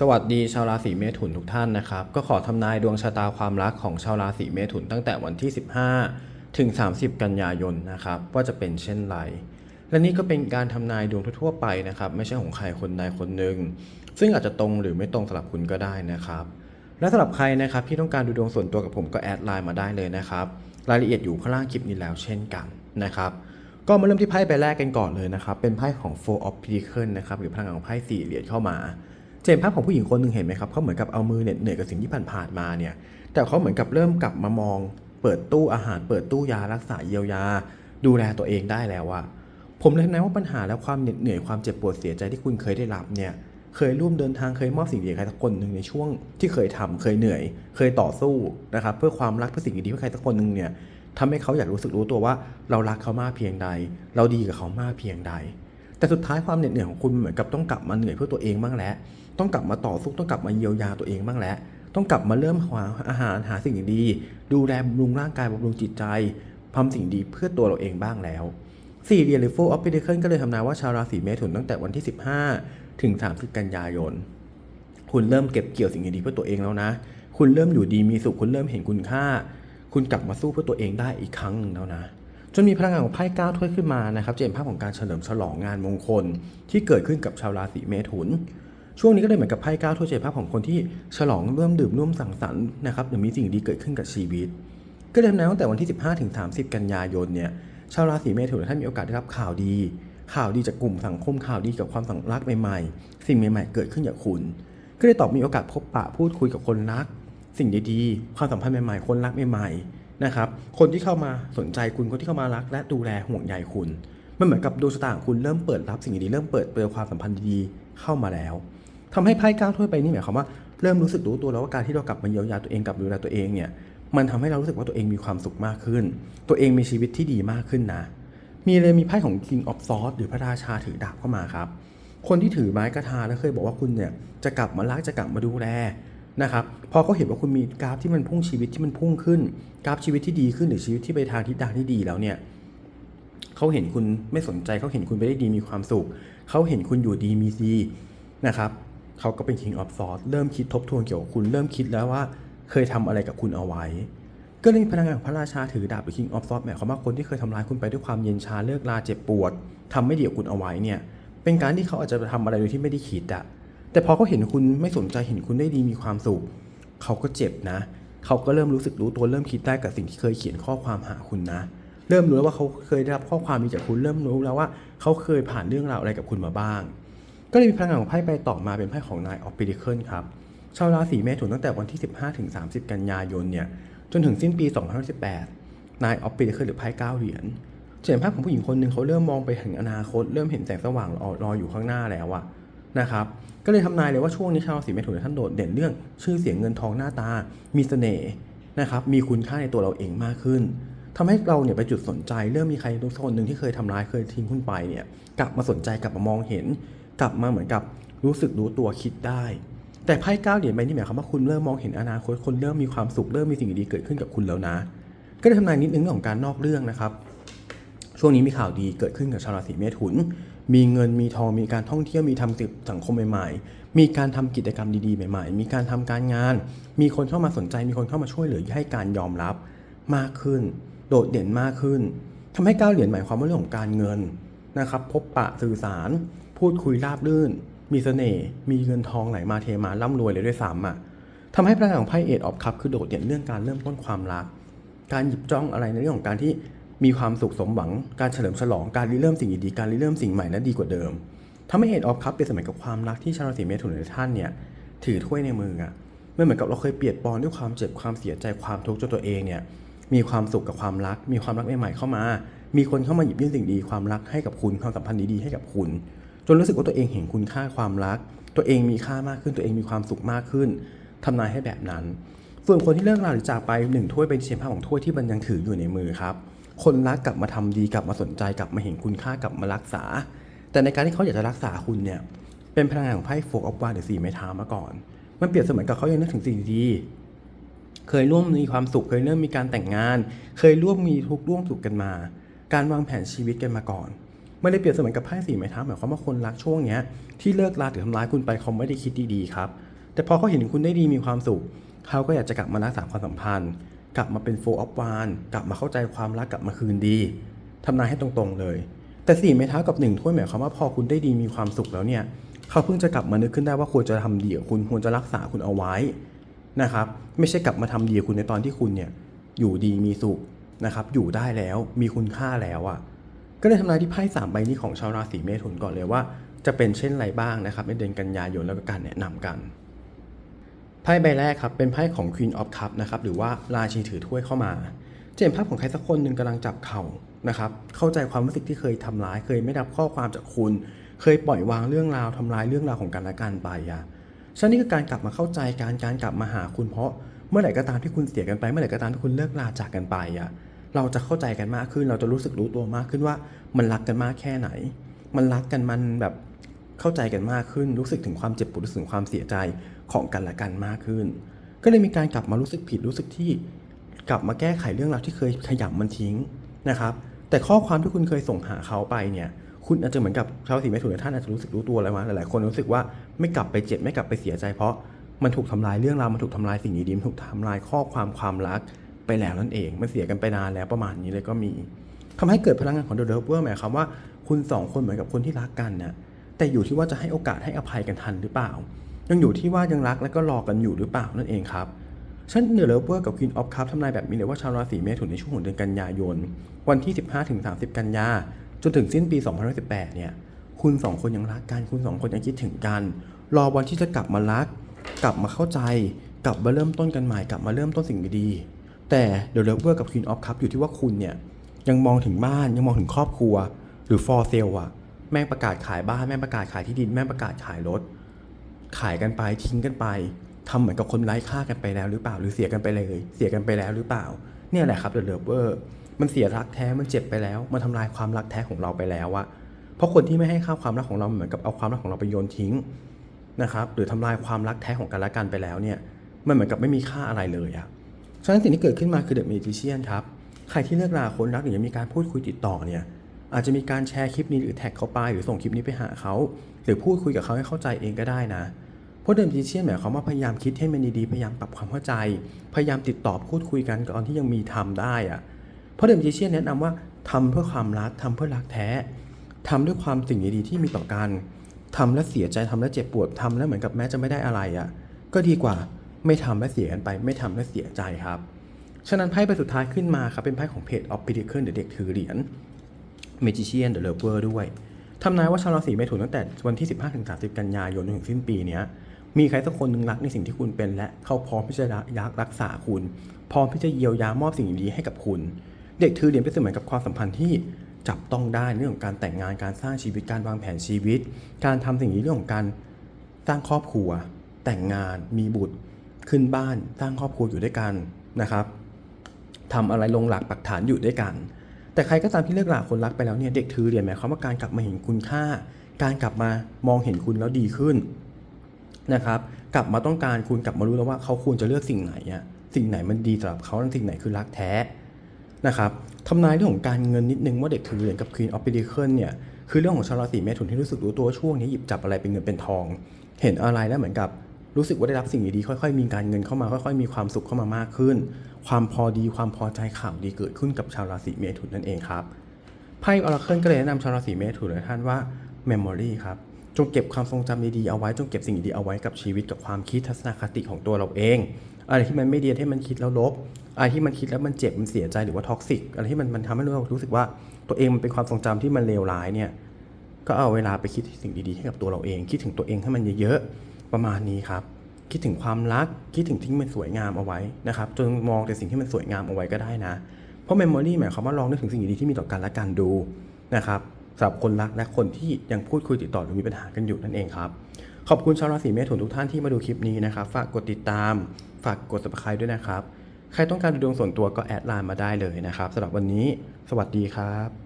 สวัสดีชาวราศีเมถุนทุกท่านนะครับ ก็ขอทำนายดวงชะตาความรักของชาวราศีเมถุนตั้งแต่วันที่ 15 ถึง 30 กันยายนนะครับว่าจะเป็นเช่นไร และนี่ก็เป็นการทำนายดวงทั่วไปนะครับ ไม่ใช่ของใครคนใดคนหนึ่งซึ่งอาจจะตรงหรือไม่ตรงสำหรับคุณก็ได้นะครับ และสำหรับใครนะครับที่ต้องการดูดวงส่วนตัวกับผมก็แอดไลน์มาได้เลยนะครับรายละเอียดอยู่ข้างล่างคลิปนี้แล้วเช่นกันนะครับก็มาเริ่มที่ไพ่ใบแรกกันก่อนเลยนะครับเป็นไพ่ของ Four of Pentacles นะครับหรือพลังงานของไพ่สี่เหรียญเข้ามา เจนภาพของผู้หญิงคนหนึ่งเห็นไหมครับเขาเหมือนกับเอามือเหน็ดเหนื่อยกับสิ่งที่ผ่านๆมาเนี่ย แต่เขาเหมือนกับเริ่มกลับมามอง เปิดตู้อาหาร เปิดตู้ยารักษาเยียวยา ดูแลตัวเองได้แล้วอะผมเลยนะว่าปัญหาและความเหน็ดเหนื่อยความเจ็บปวดเสียใจที่คุณเคยได้รับเนี่ย เคยร่วมเดินทางเคยมอบสิ่งดีให้ใครสักคนหนึ่งในช่วงที่เคยทำเคยเหนื่อย เคยต่อสู้นะครับเพื่อความรักเพื่อสิ่งดีๆให้ใครสักคนหนึ่งเนี่ยทำให้เขาอยากรู้สึกรู้ตัวว่า เรารักเขามากเพียงใด เราดีกับเขามากเพียงใด แต่สุดท้ายความเหน็ดเหนื่อยของคุณเหมือนกับต้องกลับมาเหนื่อยเพื่อตัวเองบ้างแล้ว ต้องกลับมาต่อสู้ต้องกลับมาเยียวยาตัวเองบ้างแล้ว ต้องกลับมาเริ่มหาอาหารหาสิ่งดี ดูแลบำรุงร่างกายบำรุงจิตใจทำสิ่งดีเพื่อตัวเราเองบ้างแล้วสี่เหรียญหรือ Four of Pentacles ก็เลยทำนายว่าชาวราศีเมถุนตั้งแต่วันที่ 15 ถึง 30 กันยายน คุณเริ่มเก็บเกี่ยวสิ่งดีเพื่อตัวเองแล้วนะ คุณเริ่มอยู่ดีมีสุขคุณเริ่มเห็นคุณค่า คุณกลับมาสู้เพื่อตัวเองได้อีกครั้งหนึ่งแล้วนะ จนมีพลังงานของไพ่ก้าวถ้วยขึ้นมานะครับจะเห็นภาพของการเฉลิมฉลองงานมงคล ที่เกิดขึ้นกับชาวราศีเมถุน ช่วงนี้ก็เลยเหมือนกับไพ่ก้าวถ้วยจะเห็นภาพของคนที่ฉลองร่วมดื่มร่วมสังสรรค์นะครับหรือมีสิ่งดีเกิดขึ้นกับชีวิต ก็เลยทำนายตั้งแต่วันที่ 15ถึง30 กันยายนเนี่ยชาวราศีเมถุนท่านมีโอกาสได้รับข่าวดี ข่าวดีจากกลุ่มสังคมข่าวดีกับความสังรักใหม่ๆ สิ่งใหม่ ๆ เกิดขึ้นกับคุณก็เลยตอบมีโอกาสพบปะพูดคุยกับคนรัก สิ่งดีๆ ความสัมพันธ์ใหม่ๆ คนรักใหม่ๆ นะครับ คนที่เข้ามาสนใจคุณคนที่เข้ามารัก และดูแลห่วงใยคุณมันเหมือนกับดวงชะตาของคุณเริ่มเปิดรับสิ่งดีๆเริ่มเปิดเปลวความสัมพันธ์ดีๆเข้ามาแล้วทำให้ไพ่ก้าวถ้วยไปนี่หมายความว่าเริ่มรู้สึกรู้ตัวแล้วว่าการที่เรากลับมาเยียวยาตัวเองกลับดูแลตัวเองเนี่ยมันทำให้เรารู้สึกว่าตัวเองมีความสุขมากขึ้น ตัวเองมีชีวิตที่ดีมากขึ้นนะ มีเลยมีไพ่ของ King of Swords หรือพระราชาถือดาบเข้ามาครับ คนที่ถือไม้กระทาแล้วเคยบอกว่าคุณเนี่ยจะกลับมารักจะกลับมาดูแล นะครับพอเขาเห็นว่าคุณมีกราฟที่มันพุ่งชีวิตที่มันพุ่งขึ้น กราฟชีวิตที่ดีขึ้นหรือชีวิตที่ไปทางทิศทางที่ดีแล้วเนี่ยเขาเห็นคุณไม่สนใจเขาเห็นคุณไปได้ดีมีความสุขเขาเห็นคุณอยู่ดีมีดีนะครับเขาก็เป็น King of Swords เริ่มคิดทบทวนเกี่ยวกับคุณเริ่มคิดแล้วว่าเคยทำอะไรกับคุณเอาไว้ ก็เลยมีพลังงานของพระราชาถือดาบหรือ King of Swords หมายความว่าคนที่เคยทำร้ายคุณไปด้วยความเย็นชาเลิกลาเจ็บปวดทำไม่ดีกับคุณเอาไว้เนี่ยเป็นการที่เขาอาจจะทำอะไรโดยที่ไม่ได้คิดอะ แต่พอเขาเห็นคุณไม่สนใจเห็นคุณได้ดีมีความสุขเขาก็เจ็บนะ เขาก็เริ่มรู้สึกรู้ตัวเริ่มคิดได้กับสิ่งที่เคยเขียนข้อความหาคุณนะ เริ่มรู้แล้วว่าเขาเคยได้รับข้อความนี้จากคุณเริ่มรู้แล้วว่า เขาเคยผ่านเรื่องราวอะไรกับคุณมาบ้าง ก็เลยมีพลังงานของไพ่ไปต่อมาเป็นไพ่ของนายออฟปิดิเคิลครับชาวราศีเมถุนตั้งแต่วันที่ 15ถึง30 กันยายนเนี่ยจนถึงสิ้นปี 2018นายออฟปิดิเคิลหรือไพ่เก้าเหรียญเห็นภาพของผู้หญิงคนหนึ่งเขาเริ่มมองไปถึงอนาคต เริ่มเห็นแสงสว่างรอรออยู่ข้างหน้าแล้วอะ นะครับก็เลยทำนายเลยว่าช่วงนี้ชาวราศีเมถุนท่านโดดเด่นเรื่อง ชื่อเสียงเงินทองหน้าตา มีเสน่ห์นะครับมีคุณค่าในตัวเราเองมากขึ้นทำให้เราเนี่ยไปจุดสนใจเริ่มมีใครทุกคนหนึ่งที่เคยทำร้ายเคยทิ้งคุณไปเนี่ยกลับมาสนใจกลับมามองเห็น กลับมาเหมือนกับรู้สึกรู้ตัวคิดได้ แต่ไพ่เก้าเหรียญใบนี้หมายความว่าคุณเริ่มมองเห็นอนาคตคนเริ่มมีความสุขเริ่มมีสิ่งดีๆเกิดขึ้นกับคุณแล้วนะ ก็ได้ทำนายนิดนึงเรื่องของการนอกเรื่องนะครับ ช่วงนี้มีข่าวดีเกิดขึ้นกับชาวราศีเมถุน มีเงินมีทองมีการท่องเที่ยวมีทำกิจสังคมใหม่ๆ มีการทำกิจกรรมดีๆใหม่ๆ มีการทำการงาน มีคนเข้ามาสนใจ มีคนเข้ามาช่วยเหลือให้การยอมรับมากขึ้น โดดเด่นมากขึ้นทำให้ก้าวเหรียญหมายความว่าเรื่องของการเงินนะครับ พบปะสื่อสาร พูดคุยราบรื่น มีเสน่ห์มีเงินทองไหลมาเทมาร่ำรวยเลยด้วยซ้ำอะทำให้พลังของไพ่เอ็ดออฟคัพคือโดดเด่นเรื่องการเริ่มต้นความรัก การหยิบจ้องอะไรในเรื่องของการที่ มีความสุขสมหวัง การเฉลิมฉลอง การริเริ่มสิ่งดีๆ การริเริ่มสิ่งใหม่นั้นดีกว่าเดิมทำให้เอ็ดออฟคัพเป็นสมัยกับความรักที่ชาวราศีเมถุนหรือท่านเนี่ยถือถ้วยในมืออะไม่เหมือนกับเราเคยเปียกปอนด้วยความเจ็บความเสียใจความทุกข์จนตัวเองเนี่ยมีความสุขกับความรัก มีความรักใหม่ๆเข้ามา มีคนเข้ามาหยิบยื่นสิ่งดีความรักให้กับคุณความสัมพันธ์ดีๆให้กับคุณ จนรู้สึกว่าตัวเองเห็นคุณค่าความรัก ตัวเองมีค่ามากขึ้นตัวเองมีความสุขมากขึ้นทำนายให้แบบนั้น ส่วนคนที่เลิกราหรือจากไปหนึ่งถ้วยเป็นเชมภาพของถ้วยที่มันยังถืออยู่ในมือครับ คนรักกลับมาทำดีกลับมาสนใจกลับมาเห็นคุณค่ากลับมารักษา แต่ในการที่เขาอยากจะรักษาคุณเนี่ยเป็นพลังงานของไพ่โฟกออฟวาหรือสี่ไม้เท้ามาก่อน มันเปรียบเสมือนกับเขายังนึกถึงสิ่งดีเคยร่วมมีความสุขเคยเริ่มมีการแต่งงาน เคยร่วมมีทุกข์ร่วมสุขกันมา การวางแผนชีวิตกันมาก่อนไม่ได้เปรียบเสมือนกับไพ่สี่ไม้เท้าหมายความว่าคนรักช่วงเนี้ยที่เลิกลาหรือทำร้ายคุณไปเขาไม่ได้คิดดีๆครับแต่พอเขาเห็นคุณได้ดีมีความสุขเขาก็อยากจะกลับมารักษาความสัมพันธ์ กลับมาเป็นโฟออฟวานกลับมาเข้าใจความรักกลับมาคืนดีทำนายให้ตรงๆเลย แต่สี่ไม้เท้ากับหนึ่งถ้วยหมายความว่าพอคุณได้ดีมีความสุขแล้วเนี่ยเขาเพิ่งจะกลับมานึกขึ้นได้ว่าควรจะทำดีกับคุณควรจะรักษาคุณเอาไว้นะครับไม่ใช่กลับมาทำดีกับคุณในตอนที่คุณเนี่ยอยู่ดีมีสุขนะครับอยู่ได้แล้วมีคุณค่าแล้วอะ่ะก็เลยทำนายที่ไพ่สามใบนี้ของชาวราศีเมถุนก่อนเลยว่า จะเป็นเช่นไรบ้างนะครับในเดือนกันยายนแล้วก็การแนะนำกัน ไพ่ใบแรกครับเป็นไพ่ของ Queen of Cup นะครับหรือว่าราชินีถือถ้วยเข้ามาจะเห็นภาพของใครสักคนหนึ่งกำลังจับเข่านะครับเข้าใจความรู้สึกที่เคยทำร้าย เคยไม่รับข้อความจากคุณ เคยปล่อยวางเรื่องราวทำร้ายเรื่องราวของกันและกันไปอะฉะนั้นนี่คือการกลับมาเข้าใจการการกลับมาหาคุณเพราะเมื่อไหร่ก็ตามที่คุณเสียกันไป เมื่อไหร่ก็ตามที่คุณเลิกลาจากกันไปอะเราจะเข้าใจกันมากขึ้น เราจะรู้สึกรู้ตัวมากขึ้นว่ามันรักกันมากแค่ไหน มันรักกันมันแบบเข้าใจกันมากขึ้น รู้สึกถึงความเจ็บปวดรู้สึกถึงความเสียใจ ของกันและกันมากขึ้น ก็เลยมีการกลับมารู้สึกผิดรู้สึกที่กลับมาแก้ไขเรื่องราวที่เคยขยำมันทิ้งนะครับ แต่ข้อความที่คุณเคยส่งหาเขาไปเนี่ยคุณอาจจะเหมือนกับชาวสีเมถุนท่านอาจจะรู้สึกรู้ตัวแล้วว่าหลายๆคนรู้สึกว่าไม่กลับไปเจ็บไม่กลับไปเสียใจ เพราะมันถูกทำลายเรื่องราวมันถูกทำลายสิ่งดีๆมันถูกทำลายข้อความความรักไปแล้วนั่นเอง มันเสียกันไปนานแล้วประมาณนี้เลยก็มีทำให้เกิดพลังงานของเดอะเดเวอร์หมายความว่าคุณสองคนเหมือนกับคนที่รักกันน่ะแต่อยู่ที่ว่าจะให้โอกาสให้อภัยกันทันหรือเปล่า ยังอยู่ที่ว่ายังรักและก็รอกันอยู่หรือเปล่านั่นเองครับฉันเนอร์เลเวอร์กับ Queen of Cup ทำนายแบบนี้เลยว่าชาวราศีเมถุนในช่วงของเดือนกันยายน วันที่ 15ถึง30 กันยา จนถึงสิ้นปี 2018 เนี่ย คุณสองคนยังรักกัน คุณสองคนยังคิดถึงกัน รอวันที่จะกลับมารัก กลับมาเข้าใจ กลับมาเริ่มต้นกันใหม่ กลับมาเริ่มต้นสิ่งดีๆ แต่เดอะเลเวอร์กับ Queen of Cup อยู่ที่ว่าคุณเนี่ยยังมองถึงบ้านยังมองถึงครอบครัว หรือ for sale อะแม่งประกาศขายบ้านแม่งประกาศขายที่ดินแม่งประกาศขายรถ ขายกันไปทิ้งกันไปทำเหมือนกับคนไร้ค่ากันไปแล้วหรือเปล่าหรือเสียกันไปเลย เสียกันไปแล้วหรือเปล่า เนี่ยแหละครับเดอะเลเวอร์มันเสียรักแท้มันเจ็บไปแล้ว มันทำลายความรักแท้ของเราไปแล้วอะเพราะคนที่ไม่ให้ค่าความรักของเราเหมือนกับเอาความรักของเราไปโยนทิ้งนะครับหรือทำลายความรักแท้ของกันและกันไปแล้วเนี่ยมันเหมือนกับไม่มีค่าอะไรเลยอะฉะนั้นสิ่งที่เกิดขึ้นมาคือเดอะเมจิเชียนครับใครที่เลิกราคนรักหรือยังมีการพูดคุยติดต่อเนี่ยอาจจะมีการแชร์คลิปนี้หรือแท็กเขาไป หรือส่งคลิปนี้ไปหาเขา หรือพูดคุยกับเขาให้เข้าใจเองก็ได้นะ พราะเดิมทีเชียนหมายความว่าพยายามคิดให้มันดีๆพยายามปรับความเข้าใจ พยายามติดต่อพูดคุยกันก่อนที่ยังมีทำได้อะเพราะเดิมทีเชียนแนะนำว่าทำเพื่อความรักทำเพื่อรักแท้ทำด้วยความสิ่งดีๆที่มีต่อกันทำแล้วเสียใจทำแล้วเจ็บปวดทำแล้วเหมือนกับแม้จะไม่ได้อะไรอะ่ะก็ดีกว่าไม่ทำและเสียกันไป ไม่ทำและเสียใจครับฉะนั้นไพ่ใบสุดท้ายขึ้นมาครับเป็นไพ่ของเพจออฟปิเดเคิลเด็กถือเหรียญเมจิเชียนเดอะเลเวอร์ด้วยทำนายว่าชาวราศีเมถุนตั้งแต่วันที่ 15-30 กันยายนจนถึงสิ้นปีเนี้ย มีใครสักคนหนึ่งรักในสิ่งที่คุณเป็นและเขาพร้อมที่จะยักรักษาคุณ พร้อมที่จะเยียวยามอบสิ่งดีให้กับคุณ เด็กถือเรียญเป็นเสมือนกับความสัมพันธ์ที่จับต้องได้ในเรื่องของการแต่งงานการสร้างชีวิตการวางแผนชีวิต การทำสิ่งนี้เรื่องของการสร้างครอบครัว แต่งงานมีบุตร ขึ้นบ้านสร้างครอบครัวอยู่ด้วยกันนะครับทำอะไรลงหลักปักฐานอยู่ด้วยกัน แต่ใครก็ตามที่เลิกลาคนรักไปแล้วเนี่ยเด็กถือเรียญหมายความว่าการกลับมาเห็นคุณค่า การกลับมามองเห็นคุณแล้วดีขึ้น นะครับ กลับมาต้องการคุณกลับมารู้แล้วว่าเขาควรจะเลือกสิ่งไหนอะสิ่งไหนมันดีสำหรับเขาและสิ่งไหนคือรักแท้นะครับทำนายเรื่องของการเงินนิดนึงว่าเด็กถือเหรียญกับ Queen of Pentacle เนี่ยคือเรื่องของชาวราศีเมถุนที่รู้สึกรู้ตัวช่วงนี้หยิบจับอะไรเป็นเงินเป็นทอง เห็นอะไรแล้วเหมือนกับรู้สึกว่าได้รับสิ่งดีๆค่อยๆ มีการเงินเข้ามาค่อยๆ มีความสุขเข้ามามากขึ้น ความพอดีความพอใจข่าวดีเกิดขึ้นกับชาวราศีเมถุนนั่นเองครับไพ่ออราเคิลก็เลยแนะนำชาวราศีเมถุนหลายท่านว่า Memory ครับ จงเก็บความทรงจำดีๆเอาไว้ จงเก็บสิ่งดีๆเอาไว้กับชีวิตกับความคิดทัศนคติของตัวเราเอง อะไรที่มันไม่ดีให้มันคิดแล้วลบ อะไรที่มันคิดแล้วมันเจ็บมันเสียใจหรือว่าท็อกซิก อะไรที่มันมันทำให้เรารู้สึกว่าตัวเองมันเป็นความทรงจำที่มันเลวร้ายเนี่ย ก็เอาเวลาไปคิดสิ่งดีๆให้กับตัวเราเอง คิดถึงตัวเองให้มันเยอะๆ ประมาณนี้ครับ คิดถึงความรัก คิดถึงที่มันสวยงามเอาไว้นะครับ จนมองแต่สิ่งที่มันสวยงามเอาไว้ก็ได้นะ เพราะ Memory หมายความว่าลองนึกถึงสิ่งดีๆที่มีต่อกันและกันดูนะครับ สำหรับคนรักและคนที่ยังพูดคุยติดต่อหรือมีปัญหากันอยู่นั่นเองครับ ขอบคุณชาวราศีเมถุนทุกท่านที่มาดูคลิปนี้นะครับ ฝากกดติดตาม ฝากกด subscribe ด้วยนะครับ ใครต้องการดูดวงส่วนตัวก็แอดไลน์มาได้เลยนะครับสำหรับวันนี้ สวัสดีครับ